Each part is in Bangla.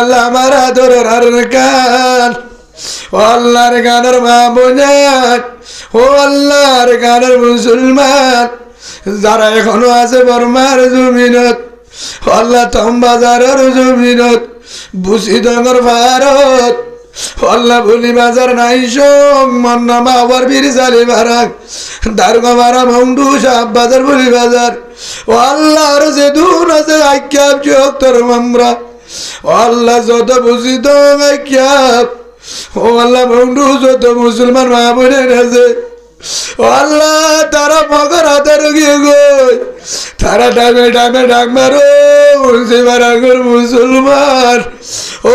আল্লাহ আমার আদরের আর কান আল্লাহর গানের মা বোঝান ও আল্লাহর গানের মুসলমান। যারা এখনও আছে বর্মার জমিনত, আল্লাহ তম্বাজারের জমিনত বুসি ডঙ্গর ভারত। আল্লাহ ভুলি বাজার নাই মন্না বাবার বীর সালি বারাক। দারগা মারা মন্ডু সাহ বাজার ভুলি বাজার। ও আল্লাহর যে দুন আছে আখ্যাপ চোখ তোর মামরা। ও আল্লাহ, যত বুঝি তো ও আল্লাহ, বন্ধু, যত মুসলমান মা বোনের আছে ও আল্লাহ, তারা মগর হাতে গিয়ে গই। তারা ডামে ডামে ডাক মারো মুন্সিবার আগর মুসলমান। ও,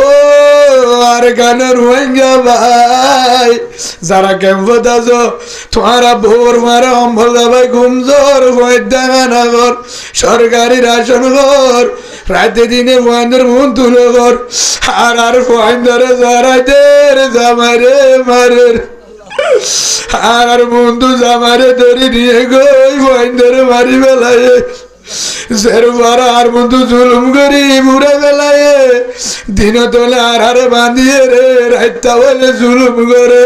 আর গানের রোহিঙ্গা ভাই, যারা ক্যাম্পত আছো, তোমারা ভোর মারা অম্বল দাবাই ঘুমজোর নগর, সরকারি রাশন ঘর রাতে দিনে মহেন্দ্র মন তুলো ঘর আর আর মহেন্দ্রে জড়াইতে রে জামারে মারে। আর আর বন্ধু জামারে ধরে নিয়ে গই মহেন্দ্রে মারি বেলায়। সের বারা আর বন্ধু জুলুম করি মুড়ে বেলায়। দিন তোলে আর হারে বাঁধিয়ে রে, রাইতা বলে জুলুম করে।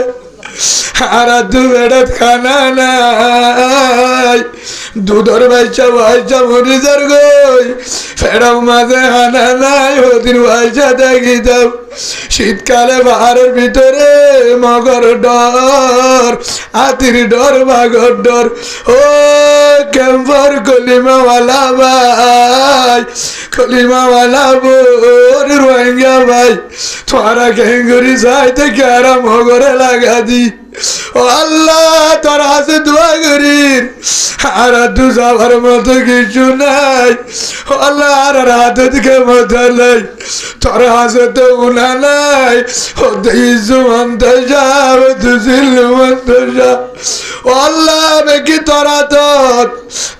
আর দু বেড়াত খানা নাই। দুধর বাইচা বাইচা মরি যার গই। ফেরাও মাঝে হানা নাই, ওদিন বাইচা দেখি দাও। শীতকালে বাহারের ভিতরে মগর ডর, হাতির ডর বাঘর ডর। ও ক্যাম্পার কলিমাওয়ালা ভাই, কলিমাওয়ালা বোর রোহিঙ্গা ভাই তোরা কেঙ্গুরি যাইতে কেরা মগরে লাগা দি। ও আল্লাহ, তোর হাতে দোয়া করি। আর দু যাবার মতো কিছু নাই। ও আল্লাহ, আর হাতে দিকে মাথা নাই। তোর হাতে তো উনা নাই। ও দিজু মন্ত যাও তুজিল মন্ত যা। ও আল্লাহ কি তোরা তোর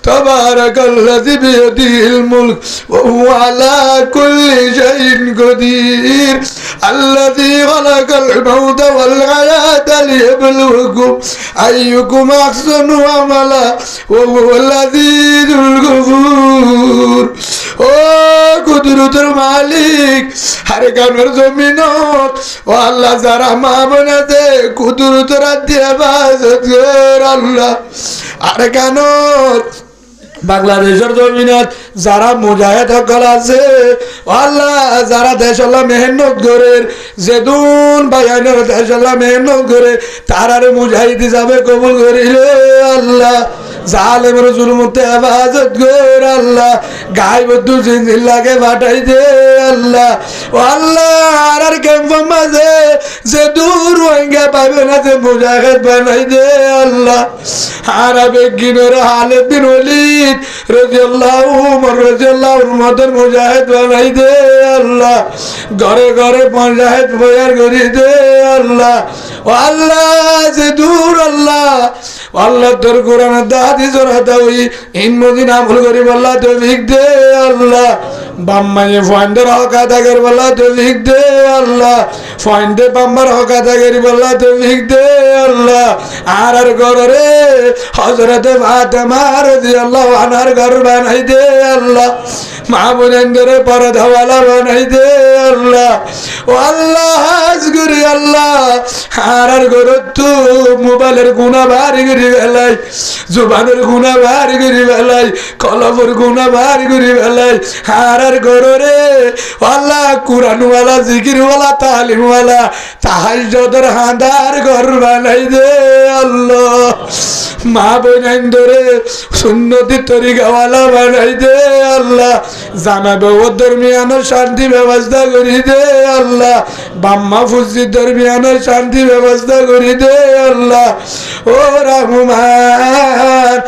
তোমার কল্লাদি বিয়দিল মুলক ওয়ালা কুল্লি শাইন গদির। আল্লাযী খালাকাল মাউতা ওয়াল হায়াতা লিয়াবলুকুম আইয়ুকুম আহসানু কুদরতের মালিক, হারে গানোর জমিনত। ও আল্লাহ, যারা মা বোনাতে তোরা দিয়ে বাজত আল্লাহ আরে কানত বাংলাদেশের জমিনত যারা মুজাহিদ সকল আছে, আল্লাহ, যারা দেশ আল্লাহ মেহনত করে, যেদুন বায়ানের দেশ আল্লাহ মেহনত করে, তারারে মুজাহিদ হিসাবে কবুল করিলে আল্লাহ। জালেমের জুলমতে হেফাজত কর আল্লাহ। গাই বদ্ধু জিন্দিল্লাকে পাঠাই দে আল্লাহ। ও আল্লাহ, আর আর ক্যাম্প মাঝে যে রোহিঙ্গা পাবে না যে মুজাহিদ বানাই দে আল্লাহ। আর গিনোর হালে বিন ওলিদ রাদিয়াল্লাহু উমর রাদিয়াল্লাহু মতন মুজাহিদ বানাই দে আল্লাহ। ঘরে ঘরে বয়ার করি দে আল্লাহ। ও আল্লাহ, যে দূর আল্লাহ। আল্লাহ তোর কোরআন দাদি জোর হাতা ওই ইন মদিন আমল করি বল্লা তো ভিক দে আল্লাহ। বাম্মায়ে ফয়েন্দের হক আদা করি বল্লা তো ভিক দে আল্লাহ। ফয়েন্ডে বাম্বার হক আদা করি বল্লা তো ভিক দে আল্লাহ। আর আর গরে হজরতে ফাতেমা রাদিয়াল্লাহু আনহার ঘর বানাই দে আল্লাহ। মা বোনেন্দ্রে পরধাওয়ালা বানাই দে আল্লাহ। ও আল্লাহ হাজ আল্লাহ। আর আর গরত তো মোবাইলের গুণা বাড়ি করি বেলাই জুবানের গুণা বাড়ি করি বেলাই কলমের গুণা বাড়ি করি বেলাই আর আর গরে আল্লাহ কুরআনওয়ালা, জিকিরওয়ালা, তালিমওয়ালা, তাহাজ্জুদের হাঁদার ঘর বানাই দে আল্লাহ। মা বোনেন্দ্রে সুন্নতি তরিকাওয়ালা বানাই দে আল্লাহ। জানাবে ও দরমিয়ানোর শান্তি ব্যবস্থা করি দে আল্লাহ। বাম্মা ফুজি দরমিয়ানোর শান্তি ব্যবস্থা করি দে আল্লাহ। ও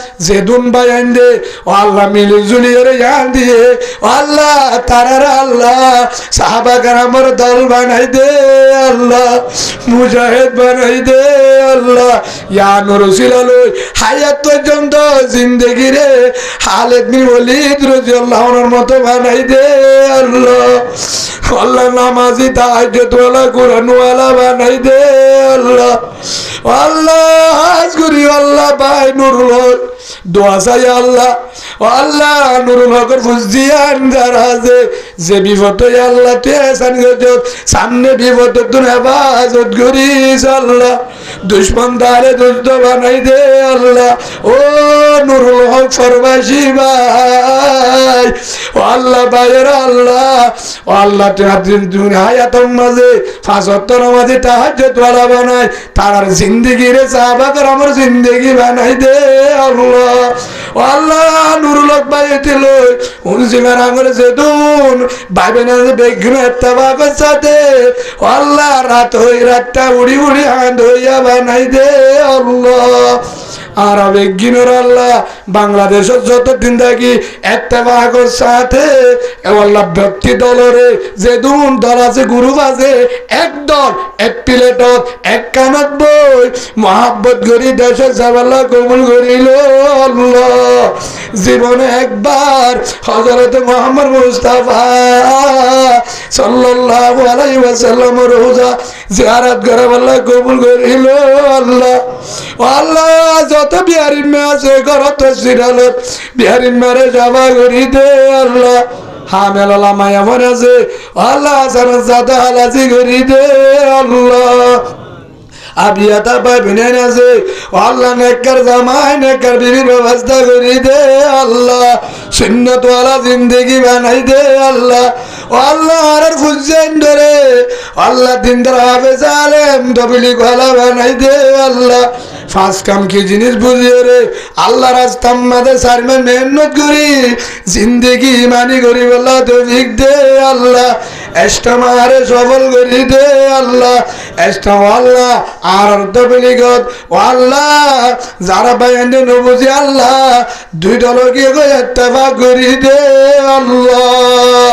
রহমান যেদুন বায়ান দে, ও আল্লাহ মিলি জুলিয়ে ইয়ান দিয়ে, ও আল্লাহ, তারার আল্লাহ, সাহাবা কারামর দল বানাই দে, আল্লাহ, মুজাহিদ বানাই দে, আল্লাহ ইয়ান রসিল আলোয় হায়াত পর্যন্ত জিন্দগি রে হালেদ বিন ওলিদ রাদিয়াল্লাহুর মতো বানাই দে, আল্লাহ। আল্লাহ নামাজি তাহাজ্জুদ ওয়ালা কুরআন ওয়ালা বানাই দে আল্লাহ। আল্লাহ হাজ করি আল্লাহ ভাই নুরুল হক। দোয়া চাই আল্লাহ। আল্লাহ নুরুল হকের ফুসদিয়ান যারা আছে যে বিপদ আল্লাহ টেসান গজত সামনে বিপদ তুন হেফাজত করিস আল্লাহ। দুশ্মন তারে দুষ্ট বানাই দে আল্লাহ। ও নুরুল হক ফরমাসি ভাই ও আল্লাহ ভাইয়ের আল্লাহ। ও আল্লাহ তুমি হায়াতম মাঝে ফাঁসত্তর মাঝে তাহাজ্জত ওয়ালা বানাই তার জিন্দগি রে সাহাবাদের আমার জিন্দগি বানাই দে আল্লাহ। ও আল্লাহ নুরুল হক ভাই এতিল উনসিমের আঙুলে সেতুন ভাইবে না বেগম এত্তাবাক সাথে ও আল্লাহ, রাত হই রাতটা উড়ি উড়ি হাত হইয়া বানাই দে আল্লাহ। আর আবেগিনর আল্লাহ, বাংলাদেশের যত দিন থাকি এত্তেবাগর সাথে আল্লাহ ব্যক্তি দলরে যে দুন দল আছে গ্রুপ আছে এক দল এক প্লেটত এক কানত বই, মহাব্বত করি দেশের সাবাল্লাহ কবুল করিল জীবনে একবার হজরত মোহাম্মদ মুস্তাফা সাল্লাল্লাহু আলাইহি ওয়াসাল্লাম রোজা জিয়ারত করে আল্লাহ কবুল করিল আল্লাহ। আল্লাহ, যত বিহারিন মে আছে ঘরত সিরালত বিহারিন মারে যাবা করি দে আল্লাহ। হামেলা মায়া মনে আছে আল্লাহ সারা জাদা হালাজি করি দে আল্লাহ। আবিয়াতা পাই বিনাই আছে আল্লাহ নেকর জামাই নেকর বিবির ব্যবস্থা করি দে আল্লাহ। সুন্নত ওয়ালা জিন্দগি বানাই দে আল্লাহ। আল্লাহ আর ফুজেন ধরে। আল্লাহ দিন ধরে হবে সালেম ডবিলি গলা বানাই দে আল্লাহ। ফাঁস কাম কি জিনিস বুঝিয়ে রে? আল্লাহ রাস্তার মাঝে সারমে মেহনত করি। জিন্দগি মানি করি বলা তো দে আল্লাহ। এষ্টা মারে সফল করি দে আল্লাহ। এষ্টা আল্লাহ আর অর্থ বিলিগত। ও আল্লাহ, যারা বাইন্দে নবুঝি আল্লাহ। দুই দলকে গো এত্তেফা করি দে আল্লাহ।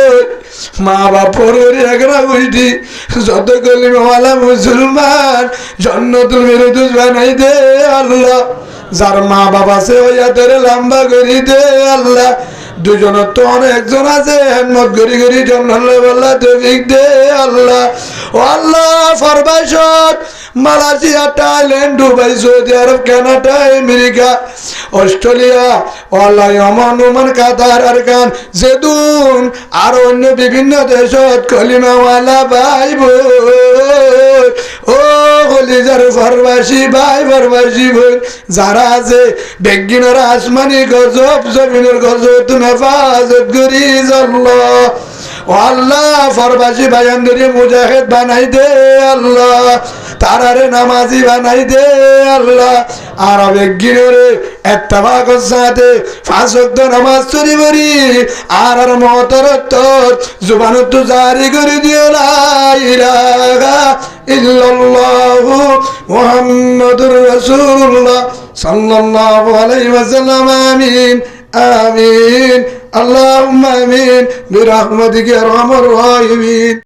মা বাপরের পরে একরা উল্টি যত কলিমাওয়ালা মুসলমান জন্নতুল বিরুদ্ধ বানাই দে আল্লাহ। যার মা বাবা ওই হাতের লম্বা করি দে আল্লাহ। দুজনের তো অনেকজন আছে হেমত গড়ি গড়ি জন্মলে বললা দে আল্লাহ। ও Allah ফরবাইশত Malaysia, Thailand, Dubai, Saudi Arab, Canada, America, Australia Allah অমান ওমান, কাতার, আরকান, জেদুন, আর অন্য বিভিন্ন দেশত কলিমাওয়ালা ভাই বোন ও কলিজার ফরবাসী ভাই ফরবাসী বোন, যারা আছে, বেগিনের আসমানি গজব, জমিনের গজব, তুমি হেফাজত করি আল্লাহ। ও আল্লাহ ফরবাসী ভাইয়ানদের মুজাহিদ বানাই দে আল্লাহ, তারারে নামাজি বানাই দে আল্লাহ। আর বেগিনরে এত্তাবাক সাথে ফাঁসক্ত নামাজ চুরি করি, আর আর মহতরত জুবানত জারি করে দিও, লা ইলাহা ইল্লাল্লাহু মুহাম্মাদুর রাসূলুল্লাহ সাল্লাল্লাহু আলাইহি ওয়াসাল্লাম, আমিন আমিন। اللهم امين برحمتك يا ارحم الراحمين